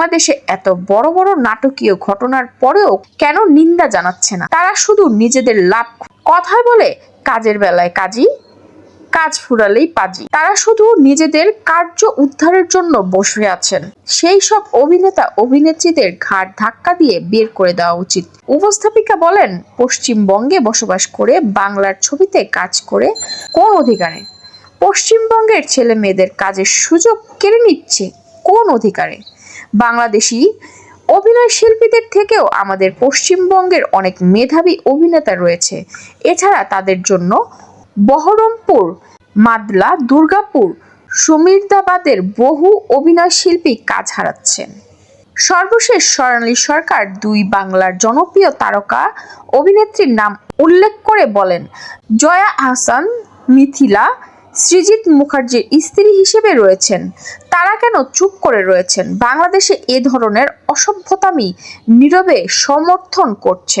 বাংলাদেশে এত বড় বড় নাটকীয় ঘটনার পরেও কেন নিন্দা জানাচ্ছে না? তারা শুধু নিজেদের লাভ কথায় বলে কাজের বেলায় কাজী, কাজ ফুরালেই পাজি। তারা শুধু নিজেদের কার্য উদ্ধারের জন্য বসে আছেন। সেই সব অভিনেতা, অভিনেত্রীদের ঘাট ধাক্কা দিয়ে বের করে দেওয়া উচিত। উপস্থাপিকা বলেন, পশ্চিমবঙ্গে বসবাস করে বাংলার ছবিতে কাজ করে কোন অধিকারে? পশ্চিমবঙ্গের ছেলে মেয়েদের কাজের সুযোগ কেড়ে নিচ্ছে কোন অধিকারে? বাংলাদেশি অভিনয় শিল্পীদের থেকেও আমাদের পশ্চিমবঙ্গের অনেক মেধাবী অভিনেতা রয়েছে। এছাড়া তাদের জন্য বহরমপুর, মাদলা, দুর্গাপুর, সুমির্দাবাদের বহু অভিনয় শিল্পী কাজ হারাচ্ছেন। সর্বশেষ স্বর্ণালী সরকার দুই বাংলার জনপ্রিয় তারকা অভিনেত্রীর নাম উল্লেখ করে বলেন, জয়া আহসান, মিথিলা, সৃজিত মুখার্জির স্ত্রী হিসেবে রয়েছেন। তারা কেন চুপ করে রয়েছেন? বাংলাদেশে এ ধরনের অসভ্যতামি নীরবে সমর্থন করছেন।